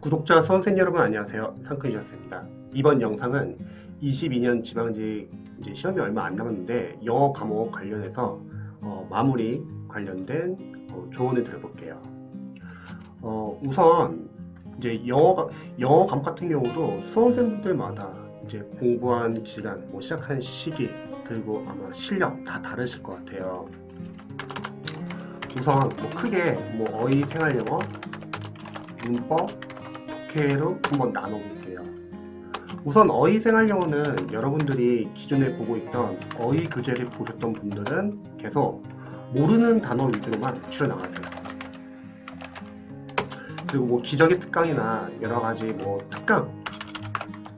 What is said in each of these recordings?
구독자 수험생 여러분 안녕하세요. 상크이셨습니다. 이번 영상은 22년 지방직 이제 시험이 얼마 안 남았는데 영어 과목 관련해서 어, 마무리 관련된 어, 조언을 드려볼게요. 어, 우선 이제 영어 영어 과목 같은 경우도 수험생분들마다 이제 공부한 기간, 뭐 시작한 시기 그리고 아마 실력 다 다르실 것 같아요. 우선 뭐 크게 뭐 어휘 생활 영어, 문법, 독해로 한번 나눠볼게요. 우선 어휘 생활 영어는 여러분들이 기존에 보고 있던 어휘 교재를 보셨던 분들은 계속 모르는 단어 위주로만 추려 나가세요. 그리고 뭐 기적의 특강이나 여러 가지 뭐 특강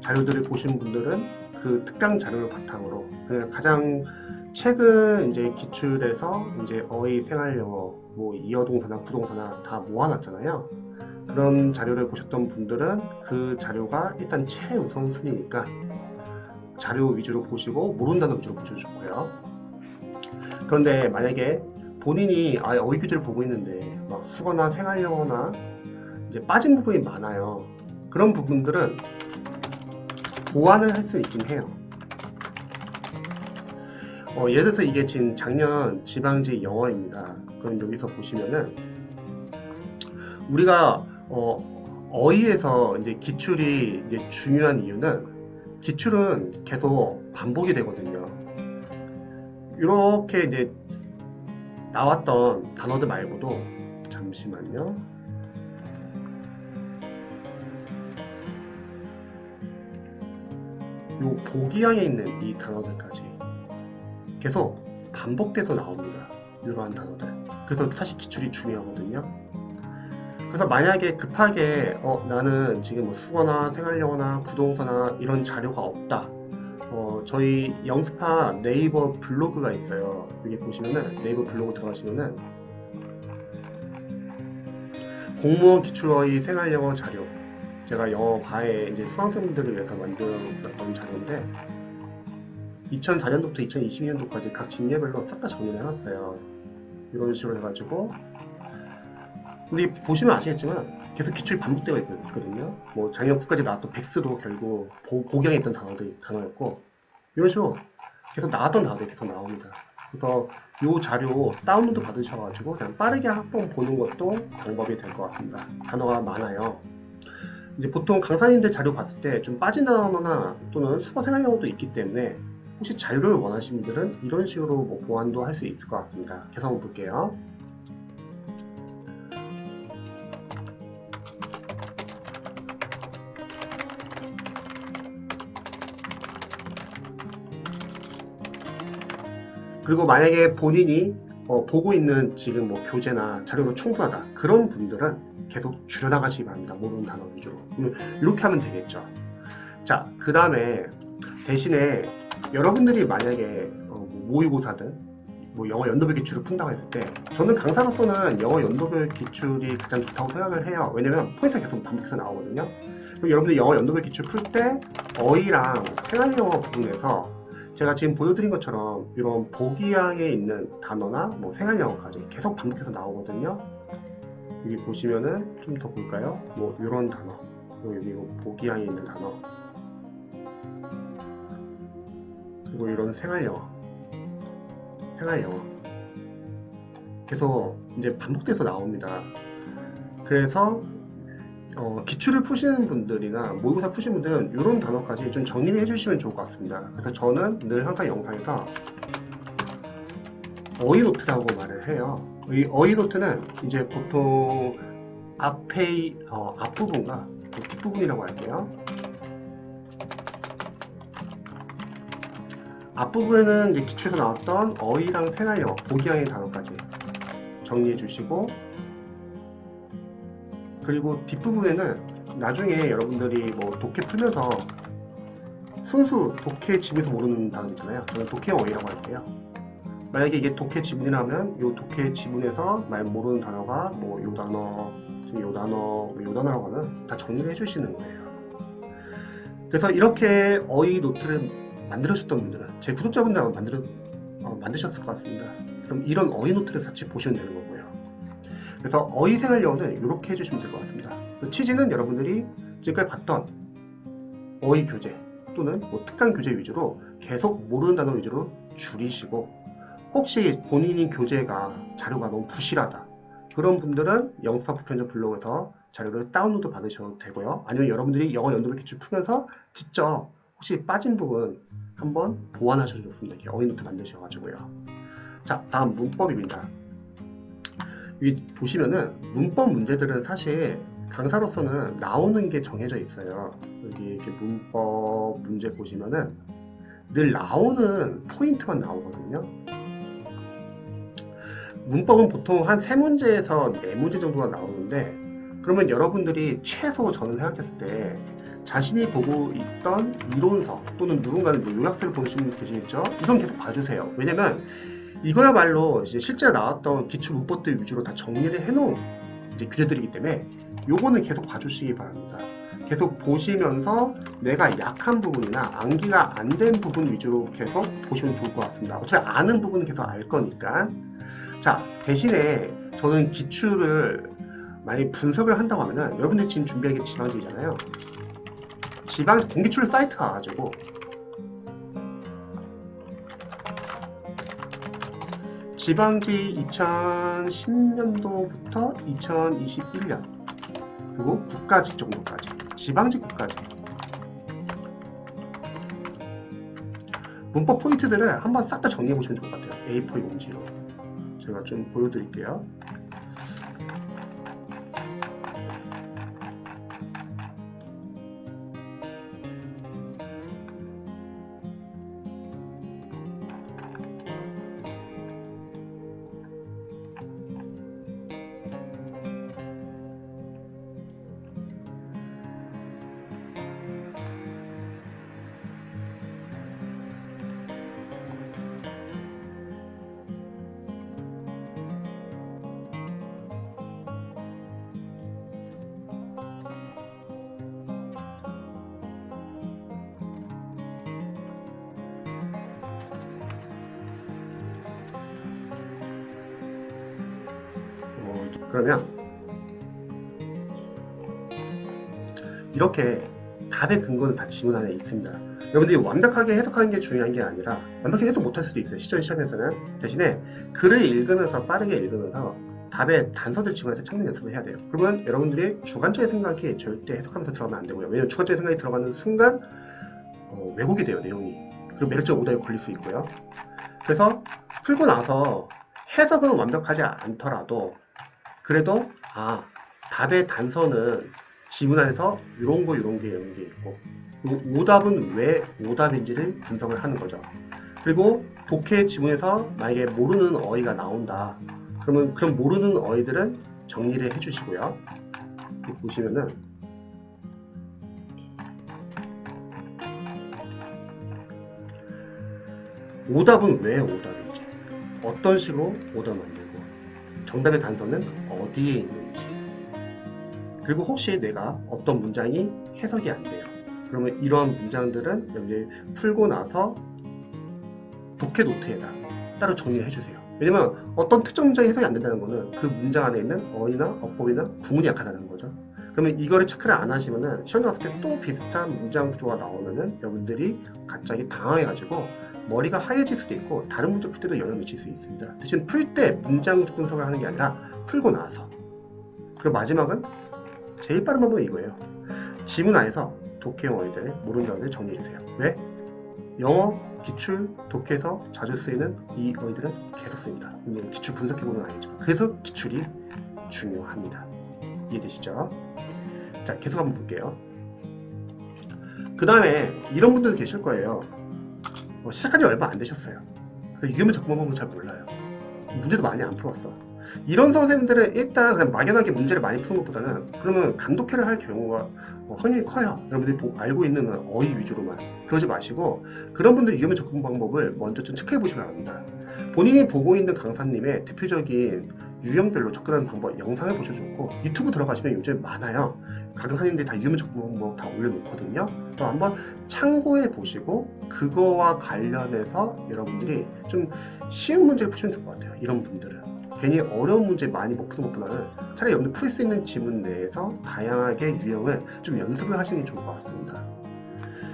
자료들을 보신 분들은 그 특강 자료를 바탕으로 그냥 가장 최근 이제 기출에서 이제 어휘 생활 영어 뭐 이어동사나 부동사나 다 모아놨잖아요. 그런 자료를 보셨던 분들은 그 자료가 일단 최우선 순위니까 자료 위주로 보시고 단어 위주로 보셔도 좋고요. 그런데 만약에 본인이 아예 어휘 교재를 보고 있는데 막 수거나 생활 영어나 이제 빠진 부분이 많아요. 그런 부분들은 보완을 할 수 있긴 해요. 어, 예를 들어서 이게 지금 작년 지방직 영어입니다. 그럼 여기서 보시면은 우리가 어, 어휘에서 이제 기출이 이제 중요한 이유는 기출은 계속 반복이 되거든요. 이렇게 이제 나왔던 단어들 말고도 잠시만요. 요 보기양에 있는 이 단어들까지 계속 반복돼서 나옵니다. 이러한 단어들. 그래서 사실 기출이 중요하거든요. 그래서 만약에 급하게 어, 나는 지금 뭐 수거나 생활영어나 부동사나 이런 자료가 없다. 어, 저희 영스파 네이버 블로그가 있어요. 여기 보시면은 네이버 블로그 들어가시면은 공무원 기출어휘 생활영어 자료 제가 영어 과외 이제 수강생분들을 위해서 만들었던 자료인데 2004년도부터 2022년도까지 각 진예별로 싹 다 정리를 해놨어요. 이런 식으로 해가지고 근데 보시면 아시겠지만 계속 기출이 반복되어 있거든요. 뭐 작년 9까지 나왔던 백스도 결국 있던 단어들, 단어였고 이런 식으로 계속 나왔던 단어들이 계속 나옵니다. 그래서 이 자료 다운로드 받으셔가지고 그냥 빠르게 한번 보는 것도 방법이 될 것 같습니다. 단어가 많아요. 이제 보통 강사님들 자료 봤을 때 좀 빠진 단어나 또는 수거 생활 영어도 있기 때문에 혹시 자료를 원하시는 분들은 이런 식으로 뭐 보완도 할 수 있을 것 같습니다. 계속 볼게요. 그리고 만약에 본인이 어, 보고 있는 지금 뭐 교재나 자료로 충분하다. 그런 분들은 계속 줄여나가시기 바랍니다. 모르는 단어 위주로. 음, 이렇게 하면 되겠죠. 자 그 다음에 대신에 여러분들이 만약에 어, 뭐 모의고사든 뭐 영어 연도별 기출을 푼다고 했을 때 저는 강사로서는 영어 연도별 기출이 가장 좋다고 생각을 해요. 왜냐면 포인트가 계속 반복해서 나오거든요. 그리고 여러분들 영어 연도별 기출 풀 때 어휘랑 생활영어 부분에서 제가 지금 보여드린 것처럼 이런 보기양에 있는 단어나 뭐 생활영어까지 계속 반복해서 나오거든요. 여기 보시면은 좀 더 볼까요? 뭐 이런 단어, 그리고 여기 뭐 보기양에 있는 단어, 그리고 이런 생활영어, 생활영어 계속 이제 반복돼서 나옵니다. 그래서 어, 기출을 푸시는 분들이나 모의고사 푸시는 분들은 이런 단어까지 좀 정리를 해주시면 좋을 것 같습니다. 그래서 저는 늘 항상 영상에서 어휘 노트라고 말을 해요. 이 어휘 노트는 이제 보통 앞에 어, 앞부분과 뒷부분이라고 할게요. 앞부분에는 이제 기출에서 나왔던 어휘랑 생활영어, 보기양의 단어까지 정리해 주시고 그리고 뒷부분에는 나중에 여러분들이 뭐 독해 풀면서 순수 독해 지문에서 모르는 단어 있잖아요. 저는 독해 어휘라고 할게요. 만약에 이게 독해 지문이라면 이 독해 지문에서 말 모르는 단어가 뭐 요 단어, 요 단어, 뭐요 단어라고 하면 다 정리를 해주시는 거예요. 그래서 이렇게 어휘 노트를 만들으셨던 분들은 제 구독자분들하고 만들어 어, 만드셨을 것 같습니다. 그럼 이런 어휘 노트를 같이 보시면 되는 거고요. 그래서 어휘 생활 영어는 이렇게 해주시면 될 것 같습니다. 취지는 여러분들이 지금까지 봤던 어휘 교재 또는 뭐 특강 교재 위주로 계속 모르는 단어 위주로 줄이시고 혹시 본인이 교재가 자료가 너무 부실하다 그런 분들은 영스파프 편집 블로그에서 자료를 다운로드 받으셔도 되고요. 아니면 여러분들이 영어 연도를 기출 풀면서 직접 혹시 빠진 부분 한번 보완하셔도 좋습니다. 이렇게 어휘 노트 만드셔가지고요. 자, 다음 문법입니다. 여기 보시면은 문법 문제들은 사실 강사로서는 나오는 게 정해져 있어요. 여기 이렇게 문법 문제 보시면은 늘 나오는 포인트만 나오거든요. 문법은 보통 한 세 문제에서 네 문제 정도가 나오는데 그러면 여러분들이 최소 저는 생각했을 때 자신이 보고 있던 이론서 또는 누군가는 뭐 요약서를 보시는 분 계시겠죠? 이건 계속 봐주세요. 왜냐면 이거야말로 이제 실제 나왔던 기출 문법들 위주로 다 정리를 해놓은 이제 교재들이기 때문에 요거는 계속 봐주시기 바랍니다. 계속 보시면서 내가 약한 부분이나 암기가 안 된 부분 위주로 계속 보시면 좋을 것 같습니다. 어차피 아는 부분은 계속 알 거니까. 자, 대신에 저는 기출을 많이 분석을 한다고 하면은 여러분들 지금 준비한 게 지방지잖아요. 지방 공기출 사이트가 가지고 지방지 2010년도부터 2021년 그리고 국가직 정도까지 지방직 국가직. 문법 포인트들을 한번 싹 다 정리해 보시면 좋을 것 같아요. A4 용지로. 제가 좀 보여드릴게요 그러면 이렇게 답의 근거는 다 지문 안에 있습니다. 여러분들이 완벽하게 해석하는 게 중요한 게 아니라 완벽하게 해석 못할 수도 있어요. 시전 시험에서는 대신에 글을 읽으면서 빠르게 읽으면서 답의 단서들 지문에서 찾는 연습을 해야 돼요. 그러면 여러분들이 주관적인 생각이 절대 해석하면서 들어가면 안 되고요. 왜냐면 주관적인 생각이 들어가는 순간 어, 왜곡이 돼요 내용이. 그리고 매력적 오답에 걸릴 수 있고요. 그래서 풀고 나서 해석은 완벽하지 않더라도 그래도 아 답의 단서는 지문 안에서 이런 거 이런 게 이런 게 있고 오답은 왜 오답인지를 분석을 하는 거죠. 그리고 독해 지문에서 만약에 모르는 어휘가 나온다. 그러면 그럼 모르는 어휘들은 정리를 해주시고요. 보시면은 오답은 왜 오답인지 어떤 식으로 오답 만들고 정답의 단서는 어디에 있는지. 그리고 혹시 내가 어떤 문장이 해석이 안 돼요. 그러면 이런 문장들은 여기 풀고 나서 독해 노트에다 따로 정리를 해주세요. 왜냐면 어떤 특정 문장이 해석이 안 된다는 거는 그 문장 안에 있는 어휘나 어법이나 구문이 약하다는 거죠. 그러면 이거를 체크를 안 하시면은 시험 나왔을 때 또 비슷한 문장 구조가 나오면은 여러분들이 갑자기 당황해가지고 머리가 하얘질 수도 있고 다른 문제 풀 때도 영향을 미칠 수 있습니다. 대신 풀 때 문장 분석을 하는 게 아니라 풀고 나서 그리고 마지막은 제일 빠른 방법은 이거예요. 지문 안에서 독해 어휘들 모르는 단어를 정리해 주세요. 왜? 영어 기출 독해에서 자주 쓰이는 이 어휘들은 계속 씁니다. 기출 분석해 보는 아니지만 그래서 기출이 중요합니다. 이해되시죠? 자 계속 한번 볼게요. 그 다음에 이런 분들도 계실 거예요. 어, 시작한 지 얼마 안 되셨어요. 그래서 유효문 접근 방법을 잘 몰라요. 문제도 많이 안 풀었어. 이런 선생님들은 일단 그냥 막연하게 문제를 많이 푸는 것보다는 그러면 감독회를 할 경우가 어, 확률이 커요. 여러분들이 보- 알고 있는 어휘 위주로만 그러지 마시고 그런 분들이 유효문 접근 방법을 먼저 좀 체크해 보시기 바랍니다. 본인이 보고 있는 강사님의 대표적인 유형별로 접근하는 방법 영상을 보셔도 좋고 유튜브 들어가시면 요즘 많아요. 각 강사님들이 다 유효문 접근 방법 다 올려놓거든요. 그래서 한번 참고해 보시고 그거와 관련해서 여러분들이 좀 쉬운 문제를 푸시면 좋을 것 같아요. 이런 분들은 괜히 어려운 문제 많이 못 푸는 것보다는 차라리 여러분들 풀수 있는 지문 내에서 다양하게 유형을 좀 연습을 하시는 게 좋을 것 같습니다.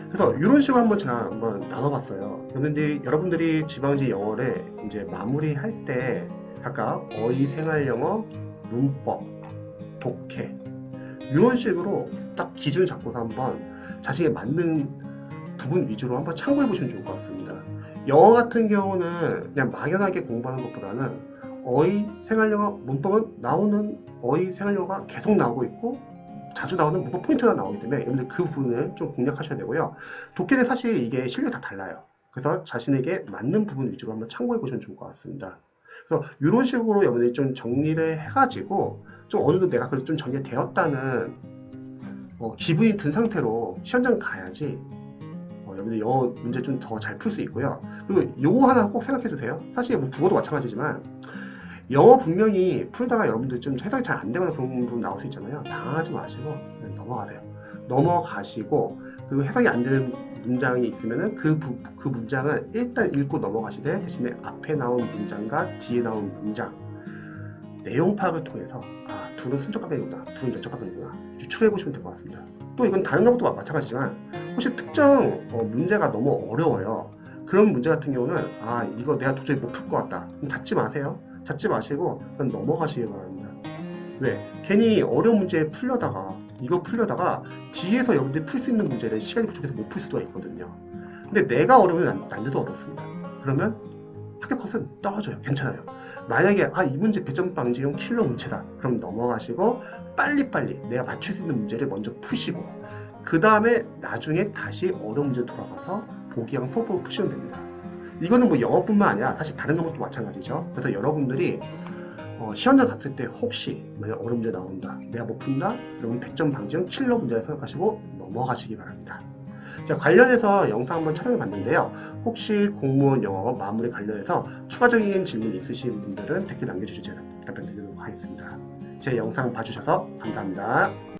그래서 이런 식으로 한번 제가 한번 나눠봤어요. 여러분들이, 여러분들이 지방지 영어를 이제 마무리할 때 각각 어휘, 생활영어, 문법, 독해 이런 식으로 딱 기준을 잡고서 한번 자신에 맞는 부분 위주로 한번 참고해 보시면 좋을 것 같습니다. 영어 같은 경우는 그냥 막연하게 공부하는 것보다는 어휘, 생활영어, 문법은 나오는 어휘, 생활영어가 계속 나오고 있고 자주 나오는 문법 포인트가 나오기 때문에 여러분들 그 부분을 좀 공략하셔야 되고요. 독해는 사실 이게 실력이 다 달라요. 그래서 자신에게 맞는 부분 위주로 한번 참고해 보시면 좋을 것 같습니다. 그래서 이런 식으로 여러분들이 좀 정리를 해가지고 좀 어느 정도 내가 그래도 좀 정리가 되었다는 어, 기분이 든 상태로 시험장 가야지 어, 여러분들 영어 문제 좀 더 잘 풀 수 있고요. 그리고 요거 하나 꼭 생각해 주세요. 사실 뭐 국어도 마찬가지지만 영어 분명히 풀다가 여러분들 좀 해석이 잘 안 되거나 그런 부분 나올 수 있잖아요. 당하지 마시고 넘어가세요. 넘어가시고 그리고 해석이 안 되는 문장이 있으면은 그, 부- 그 문장을 일단 읽고 넘어가시되 대신에 앞에 나온 문장과 뒤에 나온 문장 내용 파악을 통해서 아 둘은 순적 감정이구나 둘은 연적 감정이구나 유출해 보시면 될 것 같습니다. 또 이건 다른 것도 마찬가지지만 혹시 특정 어, 문제가 너무 어려워요. 그런 문제 같은 경우는 아 이거 내가 도저히 못 풀 것 같다. 그럼 찾지 마세요. 찾지 마시고 넘어가시기 바랍니다. 왜? 괜히 어려운 문제 풀려다가 이거 풀려다가 뒤에서 여러분들이 풀 수 있는 문제를 시간이 부족해서 못 풀 수가 있거든요. 근데 내가 어려우면 난- 난이도 어렵습니다. 그러면 합격 컷은 떨어져요. 괜찮아요. 만약에 아 이 문제 배점 방지용 킬러 문제다. 그럼 넘어가시고 빨리빨리 내가 맞출 수 있는 문제를 먼저 푸시고 그 다음에 나중에 다시 어려운 문제 돌아가서 보기랑 수업을 푸시면 됩니다. 이거는 뭐 영어뿐만 아니라 사실 다른 영어도 마찬가지죠. 그래서 여러분들이 어, 시험장 갔을 때 혹시 만약 어려운 문제 나온다, 내가 못 푼다, 그러면 100점 방지용 킬러 문제를 생각하시고 넘어가시기 바랍니다. 자, 관련해서 영상 한번 촬영해 봤는데요. 혹시 공무원 영어 마무리 관련해서 추가적인 질문 있으신 분들은 댓글 남겨주시면 답변 드리도록 하겠습니다. 제 영상 봐주셔서 감사합니다.